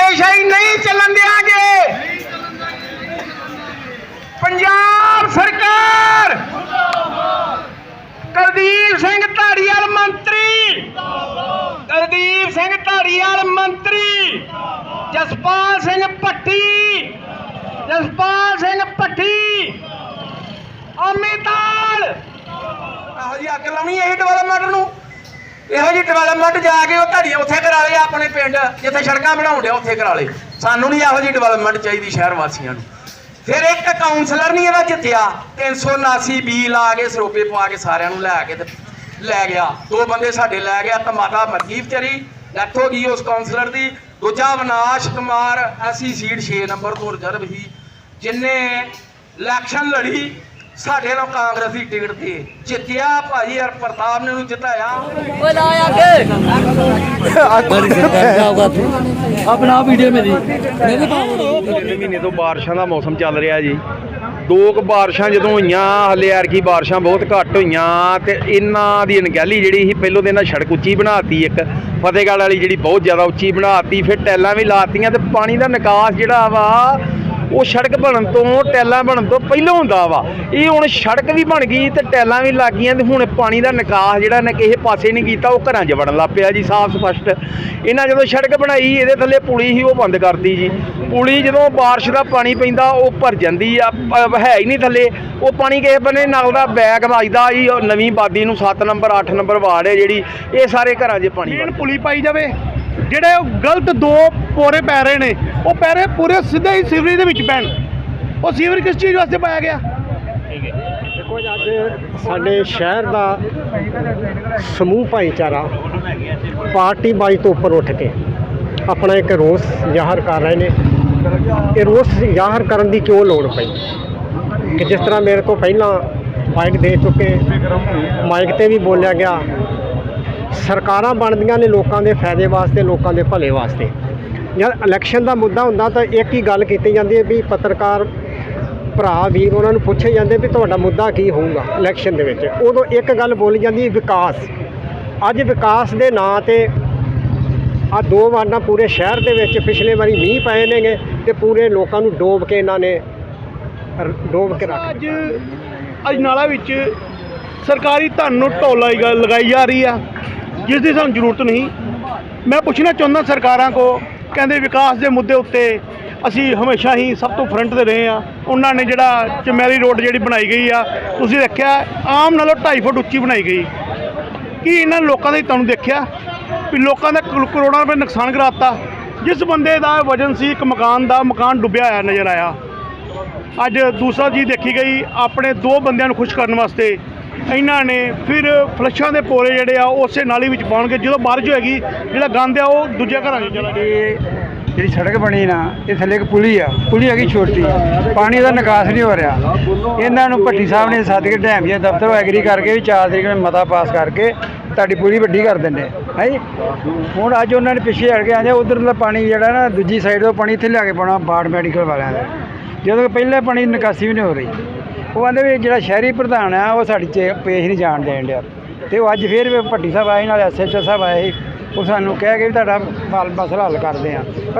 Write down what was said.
ਮੰਤਰੀ ਧਾੜੀਵਾਲ ਨਹੀਂ ਚੱਲਣ ਦਿਆਂਗੇ। ਇਹੋ ਜੀ ਡਿਵੈਲਪਮੈਂਟ ਜਾ ਕੇ ਉਹ ਧੜੀ ਉੱਥੇ ਕਰਾ ਲਏ, ਆਪਣੇ ਪਿੰਡ, ਜਿੱਥੇ ਸੜਕਾਂ ਬਣਾਉਣ ਡਿਆ ਉੱਥੇ ਕਰਾ ਲਏ। ਸਾਨੂੰ ਨਹੀਂ ਇਹੋ ਜੀ ਡਿਵੈਲਪਮੈਂਟ ਚਾਹੀਦੀ ਸ਼ਹਿਰ ਵਾਸੀਆਂ ਨੂੰ। ਫਿਰ ਇੱਕ ਕਾਉਂਸਲਰ ਨਹੀਂ ਇਹਦਾ ਜਿੱਤਿਆ 379 ਬੀ ਲਾ ਕੇ ਸਰੋਪੇ ਪਵਾ ਕੇ ਸਾਰਿਆਂ ਨੂੰ ਲੈ ਕੇ ਤੇ ਲੈ ਗਿਆ। ਦੋ ਬੰਦੇ ਸਾਡੇ ਲੈ ਗਿਆ ਤਾਂ ਮਾਤਾ ਮਰਜੀਤ ਚਰੀ ਡੈਥ ਹੋ ਗਈ ਉਸ ਕਾਉਂਸਲਰ ਦੀ। ਦੂਜਾ Vinash Kumar SC seat 6 number ਤੋਂ ਰਿਜ਼ਰਵ ਸੀ। ਜਿਨੇ ਇਲੈਕਸ਼ਨ ਲੜੀ ਸਾਡੇ ਨਾਲ ਕਾਂਗਰਸੀ ਟਿਕਟ ਤੇ ਜਿੱਤਿਆ ਭਾਜੀ ਹਰ ਪ੍ਰਤਾਪ ਨੇ ਨੂੰ ਜਿਤਾਇਆ। ਓਏ ਲਾ ਅੱਗੇ। ਆਪਣਾ ਵੀਡੀਓ ਮੇਰੀ। ਮੇਰੇ ਮਹੀਨੇ ਤੋਂ ਬਾਰਿਸ਼ਾਂ ਦਾ ਮੌਸਮ ਚੱਲ ਰਿਹਾ ਜੀ। ਦੋ ਕੁ ਬਾਰਿਸ਼ਾਂ ਜਦੋਂ ਹੋਈਆਂ ਹਲੇ ਕੀ ਬਾਰਿਸ਼ਾਂ ਬਹੁਤ ਘੱਟ ਹੋਈਆਂ ਤੇ ਇਹਨਾਂ ਦੀ ਅਣਗਹਿਲੀ ਜਿਹੜੀ ਸੀ ਪਹਿਲੋਂ ਦੇ ਨਾਲ ਸੜਕ ਉੱਚੀ ਬਣਾਤੀ ਇੱਕ। ਫਤਿਹਗੜ੍ਹ ਵਾਲੀ ਜਿਹੜੀ ਬਹੁਤ ਜ਼ਿਆਦਾ ਉੱਚੀ ਬਣਾਤੀ ਫਿਰ ਟੈਲਾਂ ਵੀ ਲਾਤੀਆਂ ਤੇ ਪਾਣੀ ਦਾ ਨਿਕਾਸ ਜਿਹੜਾ ਵਾ ਉਹ ਸੜਕ ਬਣਨ ਤੋਂ ਟੈਲਾਂ ਬਣਨ ਤੋਂ ਪਹਿਲਾਂ ਹੁੰਦਾ ਵਾ। ਇਹ ਹੁਣ ਸੜਕ ਵੀ ਬਣ ਗਈ ਤੇ ਟੈਲਾਂ ਵੀ ਲੱਗ ਗਈਆਂ ਤੇ ਹੁਣ ਪਾਣੀ ਦਾ ਨਿਕਾਸ ਜਿਹੜਾ ਨਾ ਕਿਸੇ ਪਾਸੇ ਨਹੀਂ ਕੀਤਾ ਉਹ ਘਰਾਂ 'ਚ ਵੜਨ ਲੱਗ ਪਿਆ ਜੀ ਸਾਫ਼ ਸਪਸ਼ਟ। ਇਹਨਾਂ ਜਦੋਂ ਸੜਕ ਬਣਾਈ ਇਹਦੇ ਥੱਲੇ ਪੁਲੀ ਸੀ ਉਹ ਬੰਦ ਕਰਤੀ ਜੀ। ਪੁਲੀ ਜਦੋਂ ਬਾਰਿਸ਼ ਦਾ ਪਾਣੀ ਪੈਂਦਾ ਉਹ ਭਰ ਜਾਂਦੀ ਆ ਹੈ ਹੀ ਨਹੀਂ ਥੱਲੇ। ਉਹ ਪਾਣੀ ਕਿਸੇ ਬੰਨੇ ਨਾਲ ਦਾ ਬੈਗ ਵੱਜਦਾ ਜੀ ਨਵੀਂ ਬਾਦੀ ਨੂੰ 7 ਨੰਬਰ 8 ਨੰਬਰ ਵਾਰਡ ਹੈ ਜਿਹੜੀ ਇਹ ਸਾਰੇ ਘਰਾਂ 'ਚ ਪਾਣੀ ਪੁਲੀ ਪਾਈ ਜਾਵੇ। ਜਿਹੜੇ ਉਹ ਗਲਤ ਦੋ ਪੋਰੇ ਪੈ ਰਹੇ ਨੇ, ਉਹ ਪੈਰੇ ਪੂਰੇ ਸਿੱਧੇ ਹੀ ਸੀਵਰੇਜ ਦੇ ਵਿੱਚ ਪੈਣ। ਉਹ ਸੀਵਰ ਕਿਸ ਚੀਜ਼ ਵਾਸਤੇ ਪਾਇਆ ਗਿਆ? ਦੇਖੋ ਅੱਜ ਸਾਡੇ ਸ਼ਹਿਰ ਦਾ ਸਮੂਹ ਭਾਈਚਾਰਾ ਪਾਰਟੀ ਬਾਈ ਤੋਂ ਉੱਪਰ ਉੱਠ ਕੇ ਆਪਣਾ ਇੱਕ ਰੋਸ ਜ਼ਾਹਰ ਕਰ ਰਹੇ ਨੇ। ਇਹ ਰੋਸ ਜ਼ਾਹਰ ਕਰਨ ਦੀ ਕਿਉਂ ਲੋੜ ਪਈ? ਕਿ ਜਿਸ ਤਰ੍ਹਾਂ ਮੇਰੇ ਤੋਂ ਪਹਿਲਾਂ ਮਾਈਕ ਦੇ ਚੁੱਕੇ ਮਾਈਕ ਤੇ ਵੀ ਬੋਲਿਆ ਗਿਆ ਸਰਕਾਰਾਂ ਬਣਦੀਆਂ ਨੇ ਲੋਕਾਂ ਦੇ ਫਾਇਦੇ ਵਾਸਤੇ, ਲੋਕਾਂ ਦੇ ਭਲੇ ਵਾਸਤੇ। ਜਦ ਇਲੈਕਸ਼ਨ ਦਾ ਮੁੱਦਾ ਹੁੰਦਾ ਤਾਂ ਇੱਕ ਹੀ ਗੱਲ ਕੀਤੀ ਜਾਂਦੀ ਹੈ ਵੀ ਪੱਤਰਕਾਰ ਭਰਾ ਵੀ ਉਹਨਾਂ ਨੂੰ ਪੁੱਛੇ ਜਾਂਦੇ ਵੀ ਤੁਹਾਡਾ ਮੁੱਦਾ ਕੀ ਹੋਊਗਾ ਇਲੈਕਸ਼ਨ ਦੇ ਵਿੱਚ। ਉਦੋਂ ਇੱਕ ਗੱਲ ਬੋਲੀ ਜਾਂਦੀ ਹੈ ਵਿਕਾਸ। ਅੱਜ ਵਿਕਾਸ ਦੇ ਨਾਂ ਤੇ ਆ ਦੋ ਵਾਰਡਾਂ ਪੂਰੇ ਸ਼ਹਿਰ ਦੇ ਵਿੱਚ ਪਿਛਲੇ ਵਾਰੀ ਮੀਂਹ ਪਏ ਨੇਗੇ ਤੇ ਪੂਰੇ ਲੋਕਾਂ ਨੂੰ ਡੋਬ ਕੇ ਇਹਨਾਂ ਨੇ ਡੋਬ ਕੇ ਰੱਖ ਅੱਜ ਅਜਨਾਲਾ ਵਿੱਚ ਸਰਕਾਰੀ ਧਨ ਨੂੰ ਢੋਲਾ ਲਗਾਈ ਜਾ ਰਹੀ ਆ। ਜਿਸ ਦੀ ਸਾਨੂੰ ਜ਼ਰੂਰਤ ਨਹੀਂ। ਮੈਂ ਪੁੱਛਣਾ ਚਾਹੁੰਦਾ ਸਰਕਾਰਾਂ ਕੋ, ਕਹਿੰਦੇ ਵਿਕਾਸ ਦੇ ਮੁੱਦੇ ਉੱਤੇ ਅਸੀਂ ਹਮੇਸ਼ਾ ਹੀ ਸਭ ਤੋਂ ਫਰੰਟ ਤੇ ਰਹੇ ਆ ਉਹਨਾਂ ਨੇ ਜਿਹੜਾ ਚਮੈਰੀ ਰੋਡ ਜਿਹੜੀ ਬਣਾਈ ਗਈ ਆ, ਤੁਸੀਂ ਦੇਖਿਆ, ਆਮ ਨਾਲੋਂ 2.5 ਫੁੱਟ ਉੱਚੀ ਬਣਾਈ ਗਈ। ਕੀ ਇਹਨਾਂ ਲੋਕਾਂ ਦੇ ਤੁਹਾਨੂੰ ਦੇਖਿਆ ਵੀ ਲੋਕਾਂ ਦਾ ਕਰੋੜਾਂ ਰੁਪਏ ਨੁਕਸਾਨ ਕਰਾਤਾ? ਜਿਸ ਬੰਦੇ ਦਾ ਵਜਨ ਸੀ, ਇੱਕ ਮਕਾਨ ਦਾ, ਮਕਾਨ ਡੁੱਬਿਆ ਹੋਇਆ ਨਜ਼ਰ ਆਇਆ। ਅੱਜ ਦੂਸਰਾ ਚੀਜ਼ ਦੇਖੀ ਗਈ, ਆਪਣੇ ਦੋ ਬੰਦਿਆਂ ਨੂੰ ਖੁਸ਼ ਕਰਨ ਵਾਸਤੇ ਇਹਨਾਂ ਨੇ ਫਿਰ ਫਲੱਸ਼ਾਂ ਦੇ ਪੋਲੇ ਜਿਹੜੇ ਆ, ਉਹ ਉਸੇ ਨਾਲੀ ਵਿੱਚ ਪਾਉਣਗੇ। ਜਦੋਂ ਬਾਰਿਸ਼ ਹੋਏਗੀ, ਜਿਹੜਾ ਗੰਦ ਆ, ਉਹ ਦੂਜੇ ਘਰਾਂ 'ਚ ਚਲਾ ਜਾਏਗਾ। ਇਹ ਜਿਹੜੀ ਸੜਕ ਬਣੀ ਨਾ, ਇਹ ਥੱਲੇ ਇੱਕ ਪੁਲੀ ਆ। ਪੁਲੀ ਹੈਗੀ ਛੋਟੀ। ਪਾਣੀ ਦਾ ਨਿਕਾਸ ਨਹੀਂ ਹੋ ਰਿਹਾ। ਇਹਨਾਂ ਨੂੰ ਭੱਟੀ ਸਾਹਿਬ ਨੇ ਸੱਦ ਕੇ ਡੈਮ ਜਾਂ ਦਫ਼ਤਰ ਐਗਰੀ ਕਰਕੇ ਵੀ 4 ਤਰੀਕ ਨੂੰ ਮਤਾ ਪਾਸ ਕਰਕੇ ਤੁਹਾਡੀ ਪੁਲੀ ਵੱਡੀ ਕਰ ਦਿੰਦੇ। ਹੈ ਜੀ? ਹੁਣ ਅੱਜ ਉਹਨਾਂ ਨੇ ਪਿੱਛੇ ਹਟ ਕੇ ਆ ਆਂਦੇ ਉਧਰ ਦਾ ਪਾਣੀ ਜਿਹੜਾ ਨਾ, ਦੂਜੀ ਸਾਈਡ ਤੋਂ ਪਾਣੀ ਇੱਥੇ ਲਿਆ ਕੇ ਪਾਉਣਾ ਬਾੜ ਮੈਡੀਕਲ ਵਾਲਿਆਂ ਦਾ ਜਦੋਂ ਕਿ ਪਹਿਲੇ ਪਾਣੀ ਨਿਕਾਸੀ ਵੀ ਨਹੀਂ ਹੋ ਰਹੀ। ਉਹ ਕਹਿੰਦੇ ਵੀ ਜਿਹੜਾ ਸ਼ਹਿਰੀ ਪ੍ਰਧਾਨ ਆ, ਉਹ ਸਾਡੀ ਚ ਪੇਸ਼ ਨਹੀਂ ਜਾਣ ਦੇਣ ਡਿਆ ਤੇ ਉਹ ਅੱਜ ਫੇਰ ਵੀ ਭੱਟੀ ਸਾਹਿਬ ਆਏ, ਨਾਲ ਐਸਐਚਓ ਸਾਹਿਬ ਆਏ ਸੀ। ਉਹ ਸਾਨੂੰ ਕਹਿ ਕੇ ਵੀ ਤੁਹਾਡਾ ਹੱਲ ਮਸਲਾ ਹੱਲ ਕਰਦੇ ਆ ਪਰ